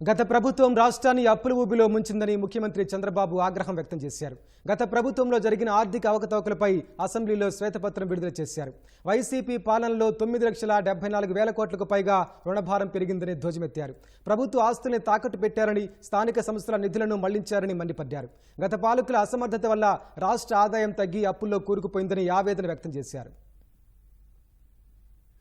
గత ప్రభుత్వం రాష్ట్రాన్ని అప్పుల ఊబిలో ముంచిందని ముఖ్యమంత్రి చంద్రబాబు ఆగ్రహం వ్యక్తం చేశారు. గత ప్రభుత్వంలో జరిగిన ఆర్థిక అవకతవకలపై అసెంబ్లీలో శ్వేతపత్రం విడుదల చేశారు. వైసీపీ పాలనలో తొమ్మిది లక్షల డెబ్బై నాలుగు వేల కోట్లకు పైగా రుణభారం పెరిగిందని ధ్వజమెత్తారు. ప్రభుత్వ ఆస్తుల్ని తాకట్టు పెట్టారని స్థానిక సంస్థల నిధులను మళ్ళించారని మండిపడ్డారు. గత పాలకుల అసమర్థత వల్ల రాష్ట్ర ఆదాయం తగ్గి అప్పుల్లో కూరుకుపోయిందని ఆవేదన వ్యక్తం చేశారు.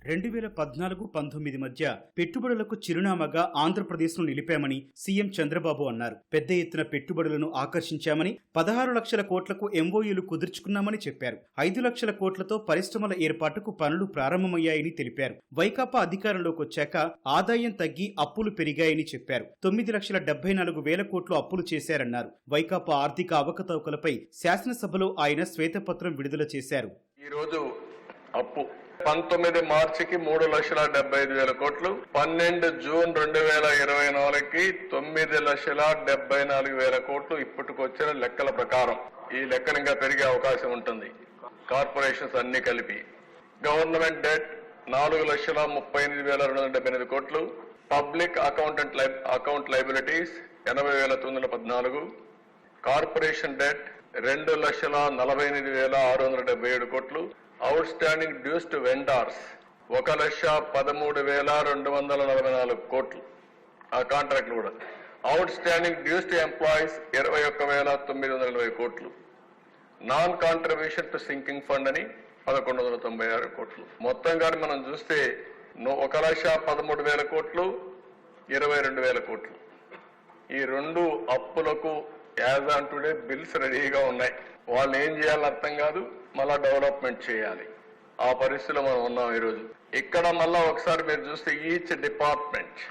రెండు వేల పద్నాలుగు పంతొమ్మిది మధ్య పెట్టుబడులకు చిరునామాగా ఆంధ్రప్రదేశ్ను నిలిపామని సీఎం చంద్రబాబు అన్నారు. పెద్ద ఎత్తున పెట్టుబడులను ఆకర్షించామని పదహారు లక్షల కోట్లకు ఎంఓయూలు కుదుర్చుకున్నామని చెప్పారు. ఐదు లక్షల కోట్లతో పరిశ్రమల ఏర్పాటుకు పనులు ప్రారంభమయ్యాయని తెలిపారు. వైకాపా అధికారంలోకి వచ్చాక ఆదాయం తగ్గి అప్పులు పెరిగాయని చెప్పారు. తొమ్మిది లక్షల డెబ్బై నాలుగు వేల కోట్లు అప్పులు చేశారన్నారు. వైకాపా ఆర్థిక అవకతవకలపై శాసనసభలో ఆయన శ్వేతపత్రం విడుదల చేశారు. ఈరోజు అప్పు. పంతొమ్మిది మార్చికి మూడు లక్షల డెబ్బై ఐదు వేల కోట్లు పన్నెండు జూన్ రెండు వేల ఇరవై నాలుగుకి తొమ్మిది లక్షల డెబ్బై నాలుగు వేల కోట్లు ఇప్పటికొచ్చిన లెక్కల ప్రకారం. ఈ లెక్కలు ఇంకా పెరిగే అవకాశం ఉంటుంది. కార్పొరేషన్స్ అన్ని కలిపి. గవర్నమెంట్ డెట్ నాలుగు లక్షల ముప్పై ఎనిమిది వేల రెండు వందల డెబ్బై ఎనిమిది కోట్లు పబ్లిక్ అకౌంటెంట్ అకౌంట్ లైబిలిటీస్ ఎనభై వేల తొమ్మిది వందల పద్నాలుగు కార్పొరేషన్ డెట్ రెండు లక్షల నలభై ఎనిమిది వేల ఆరు వందల డెబ్బై ఏడు కోట్లు outstanding dues to vendors ఒక లక్ష పదమూడు వేల రెండు వందల నలభై నాలుగు కోట్లు. ఆ కాంట్రాక్ట్లు కూడా. Outstanding dues to employees ఇరవై ఒక్క వేల తొమ్మిది వందల ఇరవై కోట్లు. Non contribution to sinking fund అని పదకొండు వందల తొంభై ఆరు కోట్లు. మొత్తం కానీ మనం చూస్తే ఒక లక్ష పదమూడు వేల కోట్లు ఇరవై రెండు వేల కోట్లు. ఈ రెండు అప్పులకు యాజ్ ఆన్ టుడే బిల్స్ రెడీగా ఉన్నాయి. వాళ్ళు ఏం చేయాలని అర్థం కాదు. మళ్ళా డెవలప్మెంట్ చేయాలి. ఆ పరిస్థితిలో మనం ఉన్నాం ఈరోజు. ఇక్కడ మళ్ళా ఒకసారి మీరు చూస్తే ఈచ్ డిపార్ట్మెంట్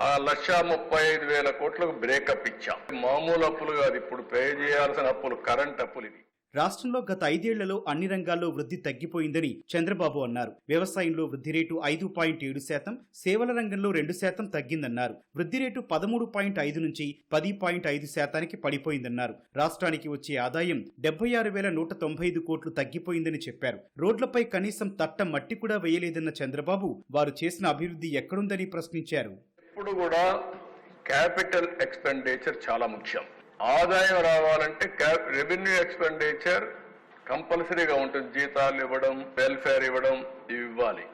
ఆ లక్ష ముప్పై ఐదు వేల కోట్లకు బ్రేకప్ ఇచ్చాం. మామూలు అప్పులు కాదు ఇప్పుడు పే చేయాల్సిన అప్పులు కరెంట్ అప్పులు ఇవి. రాష్ట్రంలో గత ఐదేళ్ళలో అన్ని రంగాల్లో వృద్ధి తగ్గిపోయిందని చంద్రబాబు అన్నారు. వ్యవసాయంలో వృద్ధి రేటు ఐదు పాయింట్ ఏడు శాతం సేవల రంగంలో రెండు శాతం తగ్గిందన్నారు. వృద్ధి రేటు పదమూడు పాయింట్ ఐదు నుంచి పది పాయింట్ ఐదు శాతానికి పడిపోయిందన్నారు. రాష్ట్రానికి వచ్చే ఆదాయం డెబ్బై ఆరు వేల నూట తొంభై ఐదు కోట్లు తగ్గిపోయిందని చెప్పారు. రోడ్లపై కనీసం తట్ట మట్టి కూడా వేయలేదన్న చంద్రబాబు వారు చేసిన అభివృద్ధి ఎక్కడుందని ప్రశ్నించారు. ఇప్పుడు కూడా క్యాపిటల్ ఎక్స్పెండిచర్ చాలా ముఖ్యం. ఆదాయం రావాలంటే రెవెన్యూ ఎక్స్పెండిచర్ కంపల్సరీగా ఉంటుంది. జీతాలు ఇవ్వడం వెల్ఫేర్ ఇవ్వడం ఇవి ఇవ్వాలి.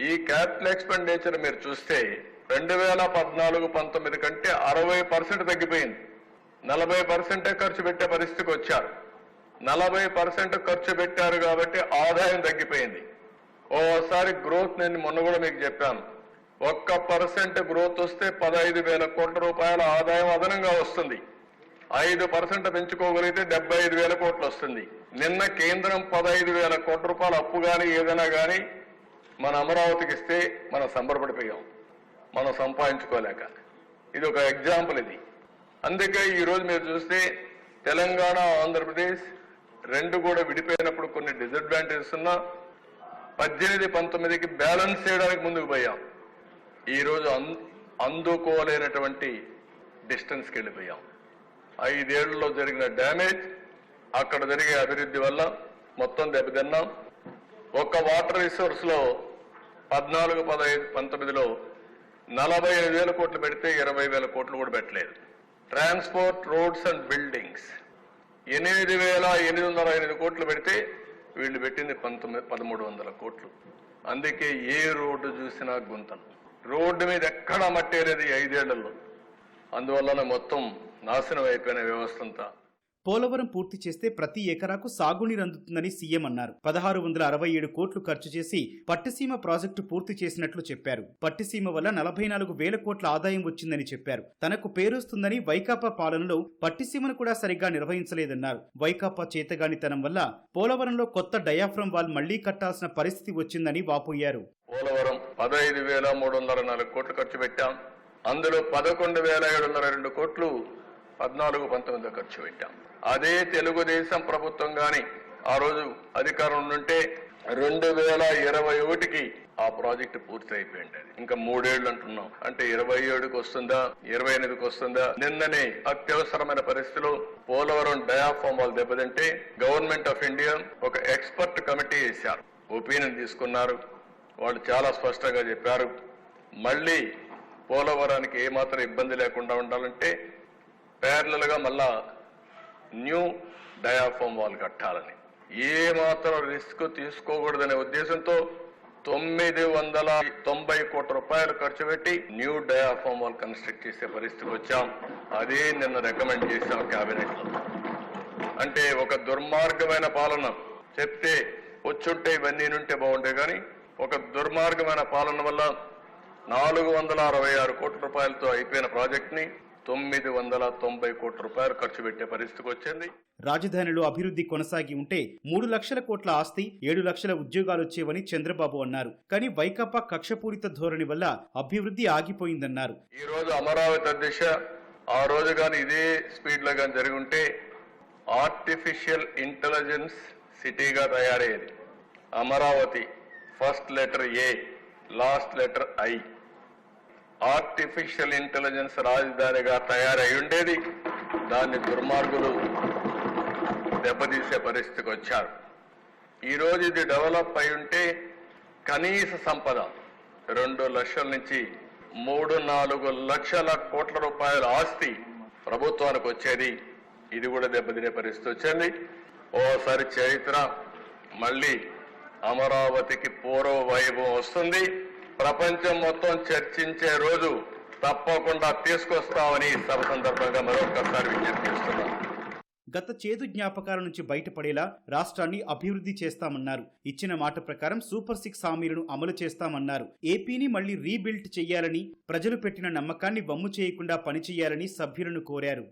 ఈ క్యాపిటల్ ఎక్స్పెండిచర్ మీరు చూస్తే రెండు వేల పద్నాలుగు పంతొమ్మిది కంటే అరవై పర్సెంట్ తగ్గిపోయింది. నలభై పర్సెంటే ఖర్చు పెట్టే పరిస్థితికి వచ్చారు. నలభై పర్సెంట్ ఖర్చు పెట్టారు కాబట్టి ఆదాయం తగ్గిపోయింది. ఓసారి గ్రోత్ నేను మొన్న కూడా మీకు చెప్పాను. ఒక్క పర్సెంట్ గ్రోత్ వస్తే పదహైదు వేల కోట్ల రూపాయల ఆదాయం అదనంగా వస్తుంది. ఐదు పర్సెంట్ పెంచుకోగలిగితే డెబ్బై ఐదు వేల కోట్లు వస్తుంది. నిన్న కేంద్రం పదహైదు వేల కోట్ల రూపాయలు అప్పు కానీ ఏదైనా కానీ మన అమరావతికి ఇస్తే మనం సంబరపడిపోయాం. మనం సంపాదించుకోలేక. ఇది ఒక ఎగ్జాంపుల్ ఇది. అందుకే ఈరోజు మీరు చూస్తే తెలంగాణ ఆంధ్రప్రదేశ్ రెండు కూడా విడిపోయినప్పుడు కొన్ని డిసడ్వాంటేజెస్ ఉన్నా పద్దెనిమిది పంతొమ్మిదికి బ్యాలెన్స్ చేయడానికి ముందుకు పోయాం. ఈరోజు అం- అందుకోలేనటువంటి డిస్టెన్స్కి వెళ్ళిపోయాం. ఐదేళ్ళలో జరిగిన డ్యామేజ్ అక్కడ జరిగే అభివృద్ధి వల్ల మొత్తం దెబ్బతిన్నాం. ఒక్క వాటర్ రిసోర్స్లో పద్నాలుగు పదహైదు పంతొమ్మిదిలో నలభై ఐదు వేల కోట్లు పెడితే ఇరవై వేల కోట్లు కూడా పెట్టలేదు. Transport roads and buildings. ఎనిమిది వేల ఎనిమిది వందల ఎనిమిది కోట్లు పెడితే వీళ్ళు పెట్టింది పంతొమ్మిది పదమూడు వందల కోట్లు. అందుకే ఏ రోడ్డు చూసినా గుంతలు. రోడ్డు మీద ఎక్కడా మట్టేరేది ఐదేళ్ళలో. అందువలన మొత్తం నాశనం అయిపోయిన వ్యవస్థ అంతా. పోలవరం పూర్తి చేస్తే ప్రతి ఎకరాకు సాగునీరు అందుతుందని సీఎం అన్నారు. పదహారు వందల అరవై ఏడు కోట్లు ఖర్చు చేసి పట్టిసీమ ప్రాజెక్టు పూర్తి చేసినట్లు చెప్పారు. పట్టిసీమ వల్ల నలభై నాలుగు వేల కోట్ల ఆదాయం వచ్చిందని చెప్పారు. తనకు పేరొస్తుందని వైకాపా పాలనలో పట్టిసీమను కూడా సరిగ్గా నిర్వహించలేదన్నారు. వైకాపా చేతగానితనం వల్ల పోలవరంలో కొత్త డయాఫ్రమ్ వాల్ మళ్ళీ కట్టాల్సిన పరిస్థితి వచ్చిందని వాపోయారు. పోలవరం పదహైదు వేల మూడు వందల నాలుగు కోట్లు ఖర్చు పెట్టాం. అందులో పదకొండు వేల ఏడు వందల రెండు కోట్లు పద్నాలుగు పంతొమ్మిదిలో ఖర్చు పెట్టాం. అదే తెలుగుదేశం ప్రభుత్వం గాని ఆ రోజు అధికారం ఉంటే రెండు వేల ఇరవై ఒకటికి ఆ ప్రాజెక్టు పూర్తి అయిపోయింది అది. ఇంకా మూడేళ్ళు అంటున్నాం. అంటే ఇరవై ఏడుకి వస్తుందా ఇరవై ఎనిమిదికి వస్తుందా? నిన్ననే అత్యవసరమైన పరిస్థితిలో పోలవరం డయాఫామ్ వాళ్ళు దెబ్బతింటే గవర్నమెంట్ ఆఫ్ ఇండియా ఒక ఎక్స్పర్ట్ కమిటీ వేశారు. ఒపీనియన్ తీసుకున్నారు. వాళ్ళు చాలా స్పష్టంగా చెప్పారు. మళ్ళీ పోలవరానికి ఏమాత్రం ఇబ్బంది లేకుండా ఉండాలంటే ప్యారలల్గా మళ్ళా న్యూ డయాఫామ్ వాల్ కట్టాలని. ఏ మాత్రం రిస్క్ తీసుకోకూడదనే ఉద్దేశంతో తొమ్మిది వందల తొంభై కోట్ల రూపాయలు ఖర్చు పెట్టి న్యూ డయాఫామ్ వాల్ కన్స్ట్రక్ట్ చేసే పరిస్థితికి వచ్చాం. అదే నిన్న రికమెండ్ చేశాం క్యాబినెట్. లో అంటే ఒక దుర్మార్గమైన పాలన చెప్తే వచ్చుంటే ఇవన్నీ నుంటే బాగుండే కానీ ఒక దుర్మార్గమైన పాలన వల్ల నాలుగు వందల అరవై ఆరు కోట్ల రూపాయలతో అయిపోయిన ప్రాజెక్ట్ని తొమ్మిది వందల తొంభై కోట్ల రూపాయలు ఖర్చు పెట్టే పరిస్థితికి వచ్చింది. రాజధానిలో అభివృద్ధి కొనసాగి ఉంటే మూడు లక్షల కోట్ల ఆస్తి ఏడు లక్షల ఉద్యోగాలు వచ్చేవని చంద్రబాబు అన్నారు. కానీ వైకాపా కక్షపూరిత ధోరణి వల్ల అభివృద్ధి ఆగిపోయిందన్నారు. ఈ రోజు అమరావతి అధ్యక్ష ఆ రోజు కానీ ఇదే స్పీడ్లో కానీ జరిగి ఉంటే ఆర్టిఫిషియల్ ఇంటెలిజెన్స్ సిటీగా తయారయ్యేది. Amaravati first letter A last letter I. Artificial intelligence రాజధానిగా తయారై ఉండేది. దాన్ని దుర్మార్గులు దెబ్బతీసే పరిస్థితికి వచ్చారు. ఈ రోజు ఇది డెవలప్ అయి ఉంటే కనీస సంపద రెండు లక్షల నుంచి మూడు నాలుగు లక్షల కోట్ల రూపాయల ఆస్తి ప్రభుత్వానికి వచ్చేది. ఇది కూడా దెబ్బతినే పరిస్థితి వచ్చింది. ఓసారి చరిత్ర మళ్ళీ అమరావతికి పూర్వ వైభవం వస్తుంది. ప్రపంచం మొత్తం చర్చించే రోజు తప్పకుండా తీసుకొస్తామని సభ సందర్భంగా మరొకసారి విజ్ఞప్తి గత చేదు జ్ఞాపకాల నుంచి బయటపడేలా రాష్ట్రాన్ని అభివృద్ధి చేస్తామన్నారు. ఇచ్చిన మాట ప్రకారం సూపర్ సిక్స్ హామీలను అమలు చేస్తామన్నారు. ఏపీని మళ్ళీ రీబిల్ట్ చేయాలని ప్రజలు పెట్టిన నమ్మకాన్ని వమ్ము చేయకుండా పనిచేయాలని సభ్యులను కోరారు.